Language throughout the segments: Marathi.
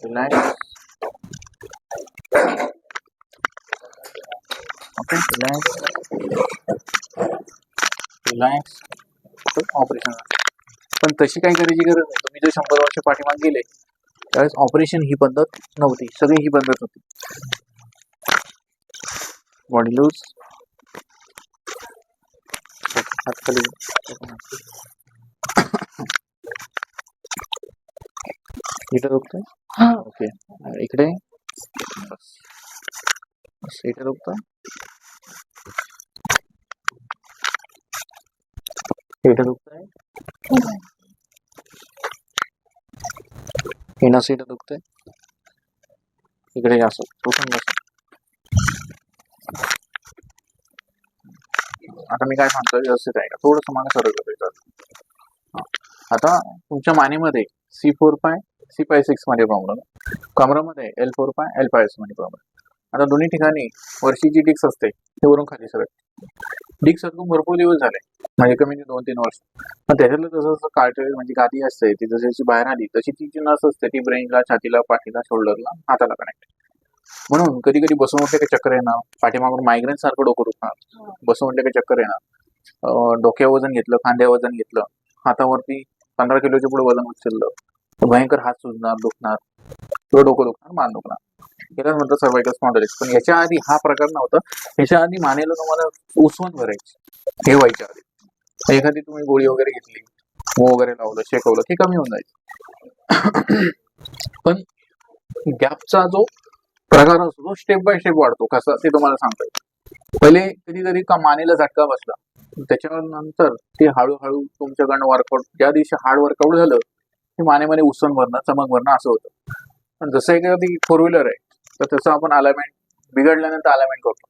Relax Okay, relax relax operation पण तशी काही करायची गरज नाही. तुम्ही जर शंभर वर्ष पाठीमाग गेले त्यावेळेस ऑपरेशन ही पद्धत नव्हती. सगळी ही पद्धत होती. बॉडी लूज हातखाली इथं दुखतंय ओके। इकडे? बस इथे दुखतंय इथे दुखतंय दुखतंय इकडे असं उठून बस आता मी काय सांगतो व्यवस्थित आहे का थोडंसं मागे सरळ करायचं आता तुमच्या मानेमध्ये C four five C five सिक्समध्ये problem कमरामध्ये एल फोर पाय एल पायमध्ये प्रॉब्लेम आता दोन्ही ठिकाणी वर्षीची डिक्स असते ते वरून खाली सगळं डिक्स सरकून भरपूर दिवस झाले. म्हणजे कमी दोन तीन वर्ष. पण त्याच्यातलं जसं जसं कार्टेज म्हणजे गादी असते ती जशी जशी बाहेर आली तशी ती जी नस असते ती ब्रेनला छातीला पाठीला शोल्डरला हाताला कनेक्ट म्हणून कधी कधी बसून उठले का चक्कर येणार. पाठीमागून मायग्रेन सारखं डोकं दुखणार. बसून उठले का चक्कर येणार. डोक्या वजन घेतलं खांद्या वजन घेतलं. हातावरती पंधरा किलोच्या पुढे वजन उचललं. भयंकर हात सुजणार दुखणार किंवा डोकं दुखणार मान दुखणार. याला म्हणतात सर्वायकल स्पॉन्डलिस पण याच्या आधी हा प्रकार नव्हता. याच्या आधी मानेला तुम्हाला उसवण भरायची. हे व्हायच्या आधी एखादी तुम्ही गोळी वगैरे घेतली मो वगैरे लावलं शेकवलं की कमी होऊन जायचं. पण गॅपचा जो प्रकार असतो तो स्टेप बाय स्टेप वाढतो. कसा ते तुम्हाला सांगता. येईल पहिले कधीतरी का मानेला झटका बसला. त्याच्यानंतर ते हळूहळू तुमच्याकडनं वर्कआउट ज्या दिवशी हार्ड वर्कआउट झालं ते मानेमध्ये उसण भरणं चमक भरणं असं होतं. पण जसं एखादी फोर व्हीलर आहे तर तसं आपण अलाइनमेंट बिघडल्यानंतर अलाइनमेंट करतो.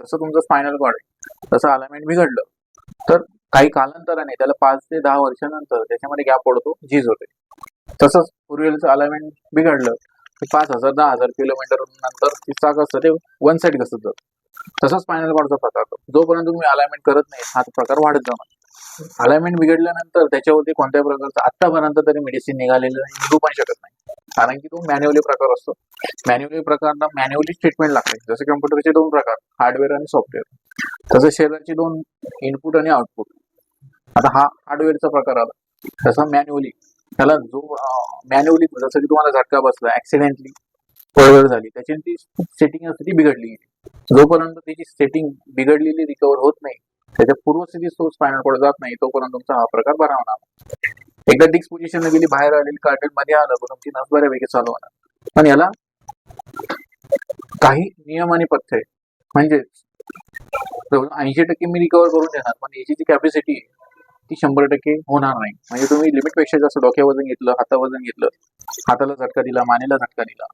तसं तुमचं स्पायनल कॉर्ड आहे. तसं अलाइनमेंट बिघडलं तर काही कालांतराने त्याला पाच ते दहा वर्षानंतर त्याच्यामध्ये गॅप पडतो झीज होते. तसंच फोर व्हीलरचं अलाइनमेंट बिघडलं की पाच हजार दहा हजार किलोमीटर नंतर ती चाक असतं ते वन साईड कसं जातं तसंच स्पायनल कॉर्डचा प्रकार जोपर्यंत तुम्ही अलाइनमेंट करत नाही हा प्रकार वाढत जाणार. अलाइनमेंट बिघडल्यानंतर त्याच्यावरती कोणत्याही प्रकारचं आतापर्यंत तरी मेडिसिन निघालेलं नाही निघू पण शकत नाही. कारण की तो मॅन्युअली प्रकार असतो. मॅन्युअली प्रकारला मॅन्युअली ट्रीटमेंट लागते. जसे कम्प्युटरचे दोन प्रकार हार्डवेअर आणि सॉफ्टवेअर तसं शरीराचे दोन इनपुट आणि आउटपुट आता हा हार्डवेअरचा प्रकार आला. तसा मॅन्युअली त्याला जो मॅन्युअली जसं की तुम्हाला झटका बसला ऍक्सिडेंटली पळवळ झाली त्याची ती सेटिंग असते ती बिघडली. जोपर्यंत त्याची सेटिंग बिघडलेली रिकवर होत नाही त्याच्या पूर्वस्थिती सोर्स फायनल कॉर्ड जात नाही तोपर्यंत तुमचा हा प्रकार बरा होणार एकदा डिक्स पोझिशन गेली बाहेर आलेली कार्टेल मध्ये आलं पण तुमची नस बऱ्यापैकी चालू होणार. पण याला काही नियम आणि पथ्य आहे म्हणजे ऐंशी टक्के मी रिकवर करून देणार पण याची जी कॅपॅसिटी ती शंभर टक्के होणार नाही. म्हणजे तुम्ही लिमिटपेक्षा जास्त डोक्या वजन घेतलं हाता वजन घेतलं हाताला झटका दिला मानेला झटका दिला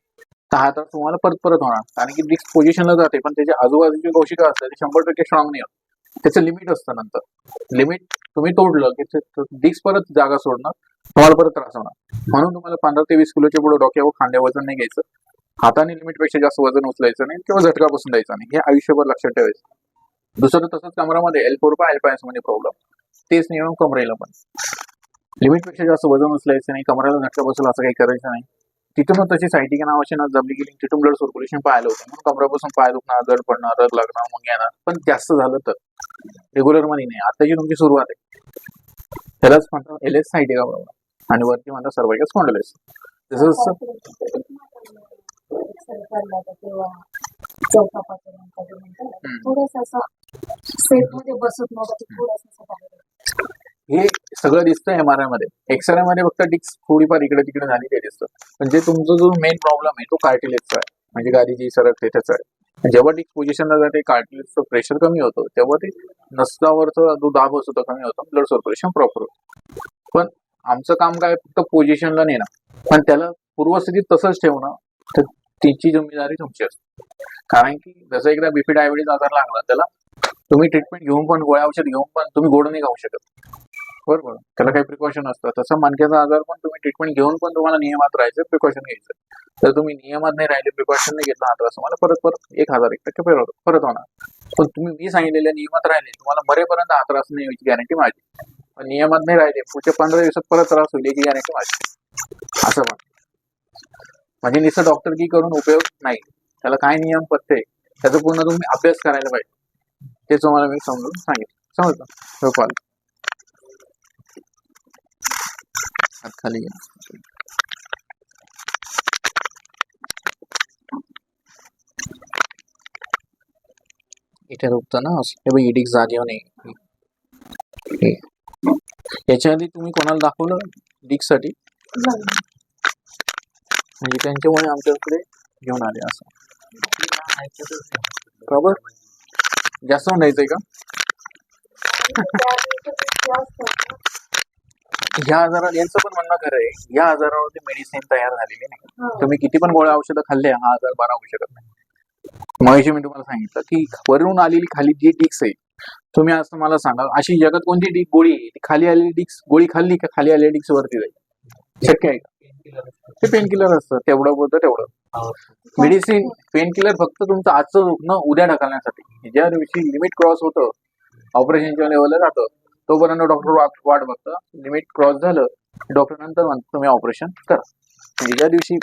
तर हा तुम्हाला परत परत होणार. कारण की डिक्स पोझिशनला जाते पण त्याच्या आजूबाजूची कौशिका असते ते शंभर टक्के स्ट्रॉंग नाही होत. त्याचं लिमिट असतं नंतर. लिमिट तुम्ही तोडलं की डिस्क परत जागा सोडणार तुम्हाला परत त्रास होणार. म्हणून तुम्हाला पंधरा ते वीस किलोच्या पुढे डोक्यावर खांद्या वजन नाही घ्यायचं. हाताने लिमिटपेक्षा जास्त वजन उचलायचं नाही किंवा झटका बसून द्यायचा नाही. हे आयुष्यभर लक्षात ठेवायचं. दुसरं तसंच कमरामध्ये एल फोर एल पायसमध्ये प्रॉब्लेम तेच नियम कमरेला पण. लिमिटपेक्षा जास्त वजन उचलायचं नाही कमराला झटका बसला असं काही करायचं नाही. तिथून तशी सायटिका नावाची ना जमली गेली. तिथून ब्लड सर्क्युलेशन पाहिलं होतं. म्हणून कमरापासून पाय दुखणार जड पडणार रग लागणार मग येणार. पण जास्त झालं तर. रेग्युलरमध्ये नाही. आताची तुमची सुरुवात आहे. त्यालाच म्हणतात एल एस सायटिका प्रॉब्लेम आणि वरती म्हणतात जसं चौथा पाचव्या थोडस असं सेटमध्ये बसत नव्हतं. थोडस हे सगळं दिसतं एमआरआयमध्ये. एक्सरे मध्ये फक्त डिक्स थोडीफार इकडे तिकडे झाली ते दिसतं म्हणजे तुमचा जो मेन प्रॉब्लेम आहे तो कार्टिलेजचा आहे. म्हणजे गाडी जी सरकते त्याचा आहे जेव्हा डिक्स पोझिशनला जाते कार्टिलेजचं प्रेशर कमी होतं. तेव्हा ते नसल्यावरचा जो दाब असतो तो कमी होतो. ब्लड सर्क्युलेशन प्रॉपर होतं. पण आमचं काम काय फक्त पोझिशनला नेणं. पण त्याला पूर्वस्थितीत तसंच ठेवणं तर तिची जिम्मेदारी तुमची असते. कारण की जसं एकदा बीपी डायबिटीज आजार लागला त्याला तुम्ही ट्रीटमेंट घेऊन पण गोळ्या औषध घेऊन पण तुम्ही गोड नाही खाऊ शकत. बरोबर. त्याला काही प्रिकॉशन असतं तसं मानक्याचा आजार पण तुम्ही ट्रीटमेंट घेऊन पण तुम्हाला नियमात राहायचं प्रिकॉशन घ्यायचं. तर तुम्ही नियमात नाही राहिले प्रिकॉशन नाही घेतला हा तुम्हाला परत परत एक हजार एक टक्के परत परत होणार. पण तुम्ही मी सांगितलेल्या नियमात राहिले तुम्हाला मरेपर्यंत हा त्रास नाही याची गॅरंटी माझी. पण नियमात नाही राहिले पुढच्या पंधरा दिवसात परत त्रास होईल याची गॅरंटी माझी. असं पण म्हणजे निसं डॉक्टर की करून उपयोग नाही. त्याला काय नियम पत्ते त्याचा पूर्ण तुम्ही अभ्यास करायला पाहिजे. ते तुम्हाला मी समजून सांगितलं. समजलं? हो, कॉल हात खाली. इथे दुखतं ना असं. हे बघ इडिक जागेवर नाही. याच्या आधी तुम्ही कोणाला दाखवलं डिकसाठी नाही. म्हणजे त्यांच्यामुळे आमच्याकडे घेऊन आले असं बरोबर जास्त म्हणायचंय का ह्या आजारात यांचं पण म्हणणं खरं आहे. या आजारावरती मेडिसिन तयार झालेली नाही. तुम्ही किती पण गोळ्या औषधं खाल्ले हा आजार बरा होऊ शकत नाही. मगाशी मी तुम्हाला सांगितलं की वरून आलेली खाली जी डिक्स आहे तुम्ही असं मला सांगा अशी जगात कोणती डिक गोळी आहे? खाली आलेली डिक्स गोळी खाल्ली का खाली आलेली डिक्स वरती जाईल? शक्य आहे का? ते पेन किलर असतं. तेवढं बोलतं तेवढं. मेडिसिन पेन किलर फक्त तुमचं आजचं दुखणं उद्या ढकलण्यासाठी. ज्या दिवशी लिमिट क्रॉस होतं ऑपरेशनच्या लेवलला जातं. तोपर्यंत डॉक्टर वाट बघतं. लिमिट क्रॉस झालं डॉक्टर नंतर म्हणतो तुम्ही ऑपरेशन करा. म्हणजे ज्या दिवशी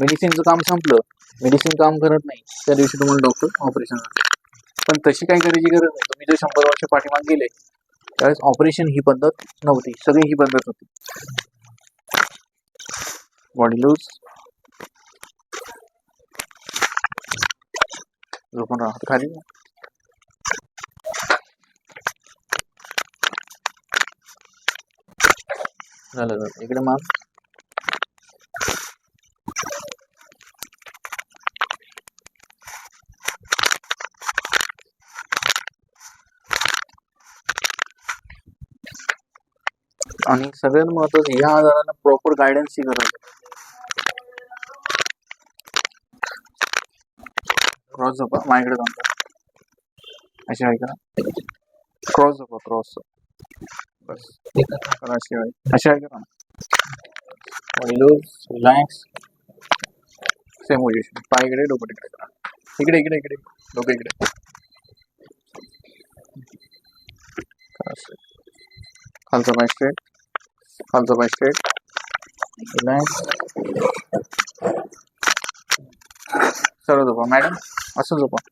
मेडिसिनचं काम संपलं मेडिसिन काम करत नाही त्या दिवशी तुम्हाला डॉक्टर ऑपरेशन पण तशी काही करायची गरज नाही. तुम्ही जे शंभर वर्ष पाठीमाग गेले त्यावेळेस ऑपरेशन ही पद्धत नव्हती. सगळी ही पद्धत होती. बॉडी लूज झोपून राहत खाली झालं झालं. इकडे मान आणि सगळ्यात महत्वाचं या आजाराला प्रॉपर गायडन्सची गरज आहे. क्रॉस झोपा. माझ्याकडे जाऊन अशा अशी आहे का? क्रॉस झोपा क्रॉस बस करा अशी आहे अशी आहे का लूज रिलॅक्स सेम पोझिशन पाय इकडे डोकं तिकडे करा इकडे इकडे इकडे डोकं इकडे करा असं. खालचा पाय स्ट्रेट खालचा पाय स्ट्रेट रिलॅक्स सरळ झोपा मॅडम असं झोपा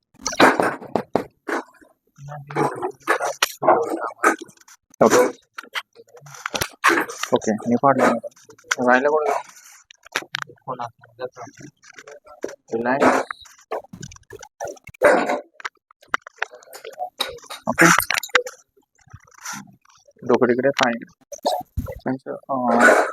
ओके मी फाडलं राहिलं कोण रिलॅक्स ओके डोकं तिकडे पाय इकडे. त्यांचं अं,